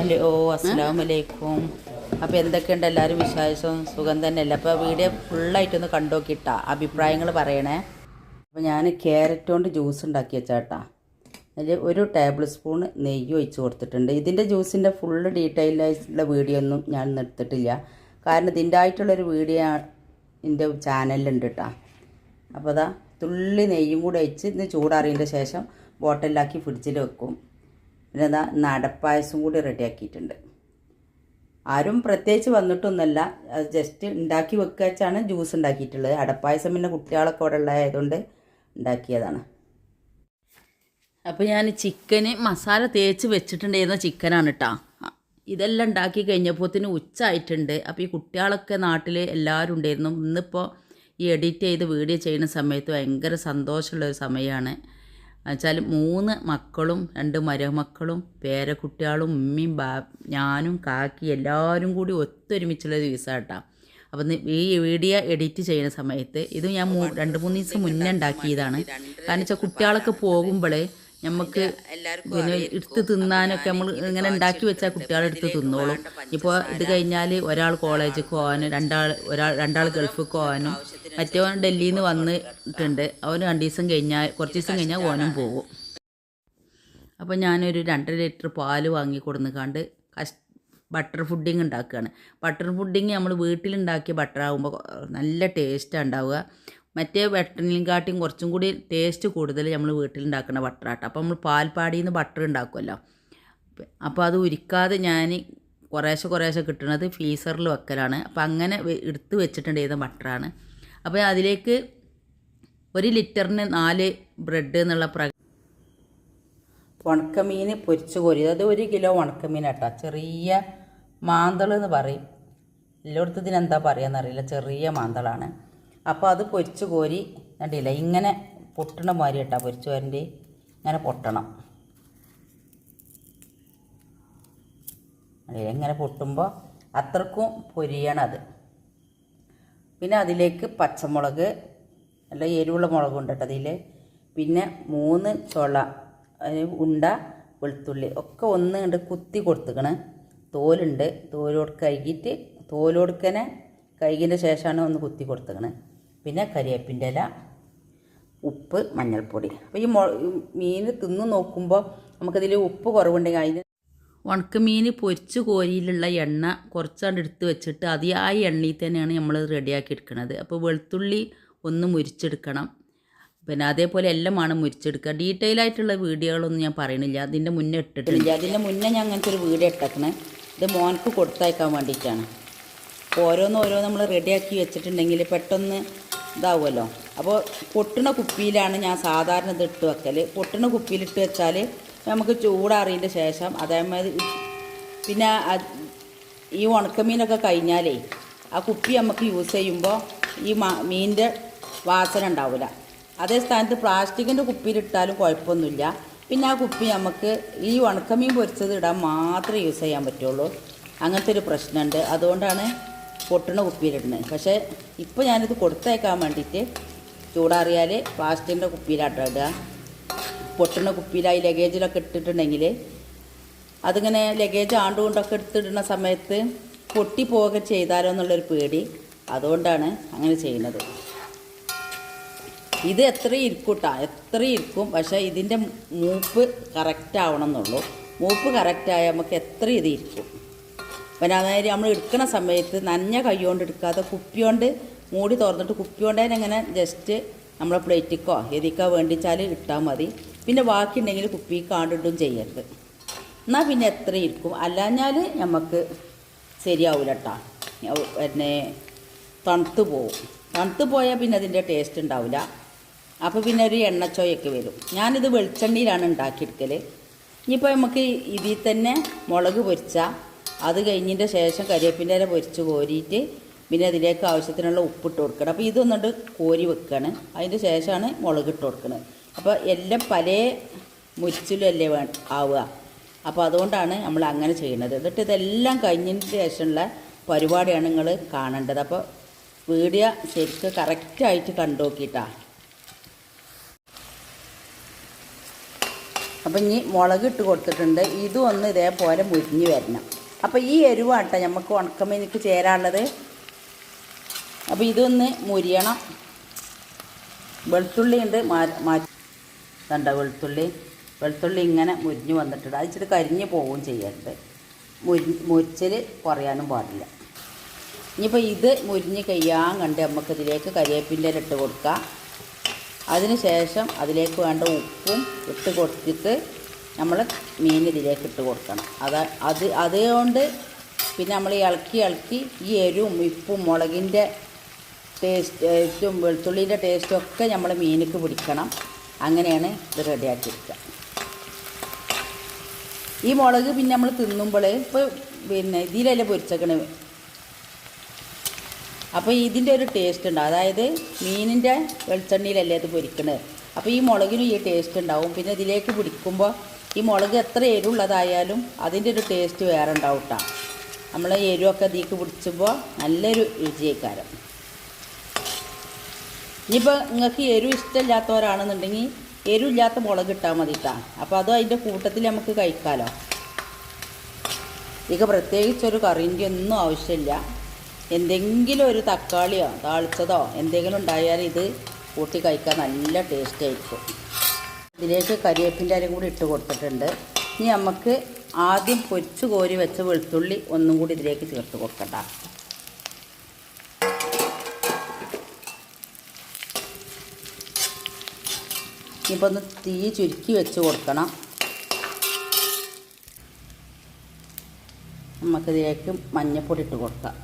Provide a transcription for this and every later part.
Hello അസ്സാം വലൈക്കും അപ്പോൾ എന്തൊക്കെയുണ്ട് എല്ലാവരും വിശേഷം? സുഖം തന്നെയല്ല? അപ്പോൾ വീഡിയോ ഫുള്ളായിട്ടൊന്ന് കണ്ടോക്കിട്ടാ അഭിപ്രായങ്ങൾ പറയണേ. അപ്പോൾ ഞാൻ ക്യാരറ്റ് കൊണ്ട് ജ്യൂസ് ഉണ്ടാക്കി വെച്ചാട്ടാ. അതിൽ ഒരു ടേബിൾ സ്പൂൺ നെയ്യ് ഒഴിച്ച് കൊടുത്തിട്ടുണ്ട്. ഇതിന്റെ ജ്യൂസിന്റെ ഫുള്ള് ഡീറ്റെയിൽ ആയിട്ടുള്ള വീഡിയോ ഒന്നും ഞാൻ ഇന്ന് എടുത്തിട്ടില്ല. കാരണം ഇതിന്റെ ആയിട്ടുള്ളൊരു വീഡിയോ എന്റെ ചാനലിലുണ്ട് കേട്ടോ അപ്പോൾ അതാ തുള്ളി നെയ്യും കൂടെ ഒഴിച്ച് ഇന്ന് ചൂടാറിയതിന്റെ ശേഷം ബോട്ടിലാക്കി ഫ്രിഡ്ജിൽ വെക്കും. പിന്നെ അതാ നടപ്പായസം കൂടി റെഡിയാക്കിയിട്ടുണ്ട് ആരും പ്രത്യേകിച്ച് വന്നിട്ടൊന്നുമല്ല. അത് ജസ്റ്റ് ഉണ്ടാക്കി വെക്കുക വെച്ചാണ് ജ്യൂസ് ഉണ്ടാക്കിയിട്ടുള്ളത്. അടപ്പായസം പിന്നെ കുട്ടികളൊക്കെ അവിടെ ഉള്ളതായതുകൊണ്ട് ഉണ്ടാക്കിയതാണ്. അപ്പോൾ ഞാൻ ചിക്കന് മസാല തേച്ച് വെച്ചിട്ടുണ്ടായിരുന്ന ചിക്കനാണ് കേട്ടോ ഇതെല്ലാം ഉണ്ടാക്കി കഴിഞ്ഞപ്പോത്തിന് ഉച്ചയായിട്ടുണ്ട് അപ്പോൾ ഈ കുട്ടികളൊക്കെ നാട്ടിൽ എല്ലാവരും ഉണ്ടായിരുന്നു. ഇന്നിപ്പോൾ ഈ എഡിറ്റ് ചെയ്ത് വീഡിയോ ചെയ്യുന്ന സമയത്ത് ഭയങ്കര സന്തോഷമുള്ളൊരു സമയമാണ് എന്നുവെച്ചാൽ മൂന്ന് മക്കളും രണ്ട് മരുമക്കളും പേരക്കുട്ടികളും ഉമ്മയും ബാ ഞാനും കാക്കി എല്ലാവരും കൂടി ഒത്തൊരുമിച്ചുള്ള ദിവസം കേട്ടോ അപ്പം ഈ വീഡിയോ എഡിറ്റ് ചെയ്യുന്ന സമയത്ത് ഇത് ഞാൻ രണ്ട് മൂന്ന് ദിവസം മുന്നേ ഉണ്ടാക്കിയതാണ്. കാരണം വെച്ചാൽ കുട്ടികളൊക്കെ പോകുമ്പോൾ നമുക്ക് പിന്നെ എടുത്ത് തിന്നാനൊക്കെ നമ്മൾ ഇങ്ങനെ ഉണ്ടാക്കി വെച്ചാൽ കുട്ടികളെടുത്ത് തിന്നോളും. ഇപ്പോൾ ഇത് കഴിഞ്ഞാൽ ഒരാൾ കോളേജിൽ പോകാനും രണ്ടാൾ ഒരാൾ രണ്ടാൾ ഗൾഫിൽ പോകാനും മറ്റവൻ ഡൽഹിയിൽ നിന്ന് വന്നിട്ടുണ്ട്. അവൻ രണ്ട് ദിവസം കഴിഞ്ഞാൽ കുറച്ച് ദിവസം കഴിഞ്ഞാൽ ഓനും പോകും അപ്പോൾ ഞാനൊരു രണ്ടര ലിറ്റർ പാൽ വാങ്ങി കൊടുന്ന് കഷ് ബട്ടർ ഫുഡിങ് ഉണ്ടാക്കുകയാണ് ബട്ടർ ഫുഡിങ് നമ്മൾ വീട്ടിലുണ്ടാക്കിയ ബട്ടർ ആകുമ്പോൾ നല്ല ടേസ്റ്റാണ് ഉണ്ടാവുക. മറ്റേ ബട്ടറിനെക്കാട്ടിയും കുറച്ചും കൂടി ടേസ്റ്റ് കൂടുതൽ നമ്മൾ വീട്ടിലുണ്ടാക്കുന്ന ബട്ടർ ആട്ടോ. അപ്പോൾ നമ്മൾ പാൽപ്പാടിയിൽ നിന്ന് ബട്ടർ ഉണ്ടാക്കുമല്ലോ അപ്പോൾ അത് ഉരിക്കാതെ ഞാൻ കുറേശ്ശെ കുറേശ്ശെ കിട്ടുന്നത് ഫ്രീസറിൽ വെക്കലാണ്. അപ്പോൾ അങ്ങനെ എടുത്ത് വെച്ചിട്ടുണ്ടായിരുന്ന ബട്ടറാണ് അപ്പോൾ അതിലേക്ക് ഒരു ലിറ്ററിന് നാല് ബ്രെഡ് എന്നുള്ള പ്ര ഉണക്കമീൻ പൊരിച്ച് കോരി. അത് ഒരു കിലോ ഉണക്കമീൻ കേട്ടോ ചെറിയ മാന്തൾ എന്ന് പറയും. എല്ലായിടത്തും ഇതിനെന്താ പറയുകയെന്നറിയില്ല ചെറിയ മാന്തളാണ്. അപ്പോൾ അത് പൊരിച്ച് കോരി കണ്ടില്ല? ഇങ്ങനെ പൊട്ടണ മാതിരി കേട്ടോ പൊരിച്ച് കോരന്റെ ഇങ്ങനെ പൊട്ടണം. അല്ലേ ഇങ്ങനെ പൊട്ടുമ്പോൾ അത്രക്കും പൊരിയണത്. പിന്നെ അതിലേക്ക് പച്ചമുളക് നല്ല എരിവുള്ള മുളകുണ്ട് കേട്ടോ അതിൽ പിന്നെ മൂന്ന് ചുള ഉണ്ട വെളുത്തുള്ളി ഒക്കെ ഒന്ന് കണ്ട് കുത്തി കൊടുത്തുക്കണ്. തോലുണ്ട് തോലോട് കഴുകിയിട്ട് തോലോടുക്കനെ കഴുകിന്റെ ശേഷമാണ് ഒന്ന് കുത്തി കൊടുത്തുക്കണ്. പിന്നെ കരിയേപ്പിന്റെ ഇല ഉപ്പ് മഞ്ഞൾപ്പൊടി. അപ്പോൾ ഈ മീൻ തിന്ന് നോക്കുമ്പോൾ നമുക്കതിൽ ഉപ്പ് കുറവുണ്ടെങ്കിൽ അതിന് ഉണക്കമീൻ പൊരിച്ച് കോരിയിലുള്ള എണ്ണ കുറച്ചാണ്ട് എടുത്ത് വെച്ചിട്ട് അത് ആ എണ്ണയിൽ തന്നെയാണ് നമ്മൾ റെഡിയാക്കി എടുക്കുന്നത് അപ്പോൾ വെളുത്തുള്ളി ഒന്ന് മുരിച്ചെടുക്കണം. പിന്നെ അതേപോലെ എല്ലാമാണ് മുരിച്ചെടുക്കുക. ഡീറ്റെയിൽ ആയിട്ടുള്ള വീഡിയോകളൊന്നും ഞാൻ പറയണില്ല അതിന്റെ മുന്നേ ഇട്ടിട്ടില്ല അതിന്റെ മുന്നേ ഞാൻ അങ്ങനത്തെ ഒരു വീഡിയോ ഇട്ടേക്കണേ. ഇത് മോനക്ക് കൊടുത്തയക്കാൻ വേണ്ടിയിട്ടാണ്. ഓരോന്ന് ഓരോന്ന് നമ്മൾ റെഡിയാക്കി വെച്ചിട്ടുണ്ടെങ്കിൽ പെട്ടെന്ന് ഇതാവുമല്ലോ. അപ്പോൾ പൊട്ടണ കുപ്പിയിലാണ് ഞാൻ സാധാരണ ഇത് ഇട്ട് വെക്കൽ പൊട്ടണ കുപ്പിയിലിട്ട് വെച്ചാൽ നമുക്ക് ചൂടാറിയതിന്റെ ശേഷം അതേമാതിരി പിന്നെ ഈ ഉണക്കമീനൊക്കെ കഴിഞ്ഞാലേ ആ കുപ്പി നമുക്ക് യൂസ് ചെയ്യുമ്പോൾ ഈ മീനിന്റെ വാസന ഉണ്ടാവില്ല അതേ സ്ഥാനത്ത് പ്ലാസ്റ്റിക്കിന്റെ കുപ്പിയിലിട്ടാലും കുഴപ്പമൊന്നുമില്ല. പിന്നെ ആ കുപ്പി നമുക്ക് ഈ ഉണക്കമീൻ പൊരിച്ചത് ഇടാൻ മാത്രമേ യൂസ് ചെയ്യാൻ പറ്റുള്ളൂ. അങ്ങനത്തെ ഒരു പ്രശ്നമുണ്ട്. അതുകൊണ്ടാണ് പൊട്ടണ കുപ്പിയിലിടുന്നത് പക്ഷേ ഇപ്പോൾ ഞാനിത് കൊടുത്തേക്കാൻ വേണ്ടിയിട്ട് ചൂടാറിയാൽ പ്ലാസ്റ്റിക്കിന്റെ കുപ്പിയിലാട്ടോ പൊട്ടണ കുപ്പിയിലായി ലഗേജിലൊക്കെ ഇട്ടിട്ടുണ്ടെങ്കിൽ അതിങ്ങനെ ലഗേജ് ആണ്ടുകൊണ്ടൊക്കെ എടുത്തിടുന്ന സമയത്ത് പൊട്ടി പോവുക ചെയ്താലോ എന്നുള്ളൊരു പേടി. അതുകൊണ്ടാണ് അങ്ങനെ ചെയ്യുന്നത്. ഇത് എത്ര ഇരിക്കൂട്ടാ? എത്ര ഇരിക്കും? പക്ഷേ ഇതിന്റെ മൂപ്പ് കറക്റ്റ് ആവണം എന്നുള്ളൂ മൂപ്പ് കറക്റ്റായാൽ നമുക്ക് എത്ര ഇത് ഇരിക്കും? പിന്നെ അതായത് നമ്മൾ എടുക്കുന്ന സമയത്ത് നനഞ്ഞ കൈ കൊണ്ട് എടുക്കാതെ കുപ്പി കൊണ്ട് മൂടി തുറന്നിട്ട് കുപ്പി കൊണ്ട് തന്നെ ഇങ്ങനെ ജസ്റ്റ് നമ്മളെ പ്ലേറ്റിക്കോ എതിക്കോ വേണ്ടിച്ചാൽ ഇട്ടാൽ മതി. പിന്നെ ബാക്കിയുണ്ടെങ്കിൽ കുപ്പി കാണ്ടിട്ടും ചെയ്യരുത്. എന്നാൽ പിന്നെ എത്ര ഇരിക്കും. അല്ലാഞ്ഞാൽ നമുക്ക് ശരിയാവില്ല പിന്നെ തണുത്ത് പോവും. തണുത്ത് പോയാൽ പിന്നെ അതിന്റെ ടേസ്റ്റ് ഉണ്ടാവില്ല അപ്പോൾ പിന്നെ ഒരു എണ്ണച്ചോയൊക്കെ വരും. ഞാനിത് വെളിച്ചെണ്ണയിലാണ് ഉണ്ടാക്കിയെടുക്കൽ ഇനിയിപ്പോൾ നമുക്ക് ഇതിൽ തന്നെ മുളക് പൊരിച്ചാൽ അത് കഴിഞ്ഞതിന്റെ ശേഷം കരിവേപ്പിന്റെ ഇല പൊരിച്ച് കോരിയിട്ട് പിന്നെ അതിലേക്ക് ആവശ്യത്തിനുള്ള ഉപ്പിട്ട് കൊടുക്കണം. അപ്പോൾ ഇതൊന്നിട്ട് കോരി വെക്കുകയാണ് അതിന്റെ ശേഷമാണ് മുളക് ഇട്ട് കൊടുക്കുന്നത് അപ്പോൾ എല്ലാം പല മുരിച്ചിലും അല്ലേ വേ ആവുക. അപ്പോൾ അതുകൊണ്ടാണ് നമ്മൾ അങ്ങനെ ചെയ്യുന്നത് എന്നിട്ട് ഇതെല്ലാം കഴിഞ്ഞതിന് ശേഷമുള്ള പരിപാടിയാണ് നിങ്ങൾ കാണേണ്ടത്. അപ്പോൾ വീഡിയോ ശരിക്ക് കറക്റ്റായിട്ട് കണ്ടു നോക്കിയിട്ടാ. അപ്പം ഇനി മുളക് ഇട്ട് കൊടുത്തിട്ടുണ്ട്. ഇതും ഒന്ന് ഇതേപോലെ മുരിഞ്ഞ് വരണം. അപ്പോൾ ഈ എരിവാട്ടോ നമുക്ക് ഉണക്കമീനിക്ക് ചേരാനുള്ളത്. അപ്പോൾ ഇതൊന്ന് മുരിയണം. വെളുത്തുള്ളി ഉണ്ട് മാറ്റി കണ്ട വെളുത്തുള്ളി. വെളുത്തുള്ളി ഇങ്ങനെ മുരിഞ്ഞ് വന്നിട്ടുണ്ട്. അത് ഇച്ചിരി കരിഞ്ഞ് പോവുകയും ചെയ്യരുത്. മുരി മുരിച്ചൽ കുറയാനും പാടില്ല. ഇനിയിപ്പോൾ ഇത് മുരിഞ്ഞ് കഴിയാൻ കണ്ട് നമുക്ക് ഇതിലേക്ക് കരിവേപ്പിന്റെ ഇട്ട് കൊടുക്കാം. അതിന് ശേഷം അതിലേക്ക് വേണ്ട ഉപ്പും ഇട്ട് കൊടുത്തിട്ട് നമ്മൾ മീൻ ഇതിലേക്ക് ഇട്ട് കൊടുക്കണം. അത് അത് അതുകൊണ്ട് പിന്നെ നമ്മൾ ഇളക്കി ഇളക്കി ഈ എരിവും ഉപ്പും മുളകിന്റെ ടേസ്റ്റും വെളുത്തുള്ളിന്റെ ടേസ്റ്റും ഒക്കെ നമ്മൾ മീനിക്ക് പിടിക്കണം. അങ്ങനെയാണ് ഇത് റെഡിയാക്കിയിരിക്കുക ഈ മുളക് പിന്നെ നമ്മൾ തിന്നുമ്പോൾ ഇപ്പോൾ പിന്നെ ഇതിലല്ലേ പൊരിച്ചേക്കണ? അപ്പോൾ ഇതിന്റെ ഒരു ടേസ്റ്റ് ഉണ്ട്. അതായത് മീനിന്റെ വെളിച്ചെണ്ണയിലല്ലേ അത് പൊരിക്കണത് അപ്പോൾ ഈ മുളകിനും ഈ ടേസ്റ്റ് ഉണ്ടാവും. പിന്നെ ഇതിലേക്ക് പിടിക്കുമ്പോൾ ഈ മുളക് എത്ര എരിവുള്ളതായാലും അതിന്റെ ഒരു ടേസ്റ്റ് വേറെ ഉണ്ടാവും കേട്ടോ നമ്മൾ എരിവൊക്കെ ഇതിലേക്ക് പിടിച്ചുമ്പോൾ നല്ലൊരു രുചിയേക്കാരം. ഇനിയിപ്പോൾ നിങ്ങൾക്ക് എരിവ് ഇഷ്ടമില്ലാത്തവരാണെന്നുണ്ടെങ്കിൽ എരിവില്ലാത്ത മുളക് ഇട്ടാൽ മതി കേട്ടോ അപ്പോൾ അതും അതിന്റെ കൂട്ടത്തിൽ നമുക്ക് കഴിക്കാമല്ലോ ഇതൊക്കെ പ്രത്യേകിച്ചൊരു കറിന്റെ ഒന്നും ആവശ്യമില്ല. എന്തെങ്കിലും ഒരു തക്കാളിയോ താളിച്ചതോ എന്തെങ്കിലും ഉണ്ടായാൽ ഇത് കൂട്ടി കഴിക്കാൻ നല്ല ടേസ്റ്റ് ആയിരിക്കും. ഇതിലേക്ക് കരിവേപ്പിന്റെ അരയും കൂടി ഇട്ട് കൊടുത്തിട്ടുണ്ട്. ഇനി നമുക്ക് ആദ്യം പൊരിച്ചു കോരി വെച്ച വെളുത്തുള്ളി ഒന്നും കൂടി ഇതിലേക്ക് ചേർത്ത് കൊടുക്കണ്ട. ഇനിയിപ്പോൾ ഒന്ന് തീ ചുരുക്കി വെച്ച് കൊടുക്കണം. നമുക്കിതിലേക്ക് മഞ്ഞൾപ്പൊടി ഇട്ട് കൊടുക്കാം.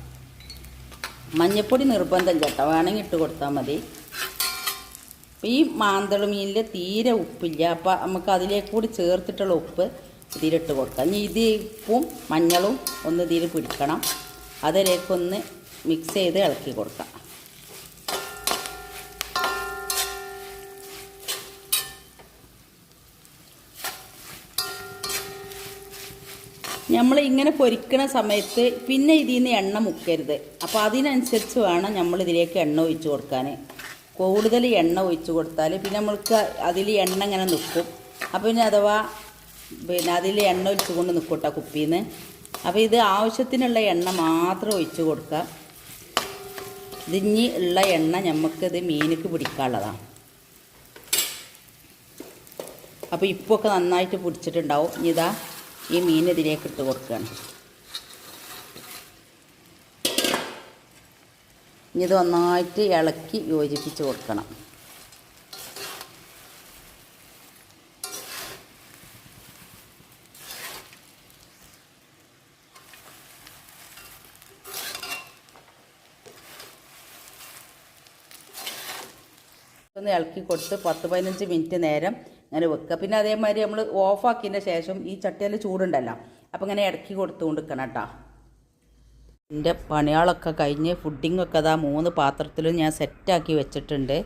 മഞ്ഞൾപ്പൊടി നിർബന്ധം കേട്ടോ. വേണമെങ്കിൽ ഇട്ട് കൊടുത്താൽ മതി. ഈ മാന്തള മീനിൽ തീരെ ഉപ്പില്ല. അപ്പോൾ നമുക്ക് അതിലേക്ക് കൂടി ചേർത്തിട്ടുള്ള ഉപ്പ് ഇതിലിട്ട് കൊടുക്കാം. ഇനി ഇത് ഉപ്പും മഞ്ഞളും ഒന്ന് ഇതിൽ പിടിക്കണം. അതിലേക്കൊന്ന് മിക്സ് ചെയ്ത് ഇളക്കി കൊടുക്കാം. നമ്മൾ ഇങ്ങനെ പൊരിക്കണ സമയത്ത് പിന്നെ ഇതിൽ നിന്ന് എണ്ണ മുക്കരുത്. അപ്പോൾ അതിനനുസരിച്ച് വേണം നമ്മൾ ഇതിലേക്ക് എണ്ണ ഒഴിച്ച് കൊടുക്കാൻ കൂടുതൽ എണ്ണ ഒഴിച്ച് കൊടുത്താൽ പിന്നെ നമ്മൾക്ക് അതിൽ എണ്ണ ഇങ്ങനെ നിൽക്കും അപ്പോൾ പിന്നെ അഥവാ പിന്നെ അതിൽ എണ്ണ ഒഴിച്ച് കൊണ്ട് നിൽക്കട്ടെ കുപ്പിയിൽ നിന്ന് അപ്പോൾ ഇത് ആവശ്യത്തിനുള്ള എണ്ണ മാത്രം ഒഴിച്ച് കൊടുക്കുക ഇതിഞ്ഞി ഉള്ള എണ്ണ നമുക്കിത് മീനിക്ക് പിടിക്കാനുള്ളതാണ് അപ്പോൾ ഇപ്പൊക്കെ നന്നായിട്ട് പിടിച്ചിട്ടുണ്ടാവും. ഇതാ ഈ മീൻ ഇതിലേക്ക് ഇട്ട് കൊടുക്കുകയാണ് ഇനി ഇത് നന്നായിട്ട് ഇളക്കി യോജിപ്പിച്ച് കൊടുക്കണം. ഒന്ന് ഇളക്കി കൊടുത്ത് പത്ത് പതിനഞ്ച് മിനിറ്റ് നേരം ഇങ്ങനെ വെക്കുക. പിന്നെ അതേമാതിരി നമ്മൾ ഓഫാക്കിയതിന്റെ ശേഷം ഈ ചട്ടിയിൽ ചൂടുണ്ടല്ലോ. അപ്പം ഇങ്ങനെ ഇടക്കി കൊടുത്തു കൊടുക്കണം കേട്ടോ. എന്റെ പണികളൊക്കെ കഴിഞ്ഞ് ഫുഡിങ്ങൊക്കെ അതാ മൂന്ന് പാത്രത്തിലും ഞാൻ സെറ്റാക്കി വെച്ചിട്ടുണ്ട്.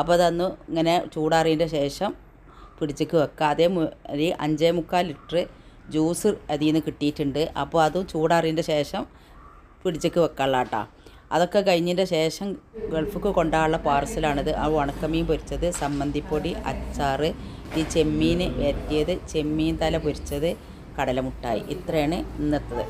അപ്പോൾ അതൊന്ന് ഇങ്ങനെ ചൂടാറിയതിന്റെ ശേഷം പിടിച്ചേക്ക് വെക്കുക. അതേ ഒരു അഞ്ചേ മുക്കാൽ ലിറ്റർ ജ്യൂസ് അതിൽ നിന്ന് കിട്ടിയിട്ടുണ്ട്. അപ്പോൾ അതും ചൂടാറിയതിന്റെ ശേഷം പിടിച്ചേക്ക് വെക്കാനുള്ള കേട്ടോ. അതൊക്കെ കഴിഞ്ഞതിന്റെ ശേഷം ഗൾഫിക്ക് കൊണ്ടാനുള്ള പാർസലാണിത്. ആ ഉണക്കമീൻ പൊരിച്ചത് സമ്മന്തിപ്പൊടി അച്ചാർ ഈ ചെമ്മീൻ വരട്ടിയത് ചെമ്മീൻ തല പൊരിച്ചത് കടലമുട്ടായി. ഇത്രയാണ് ഇന്നത്തത്.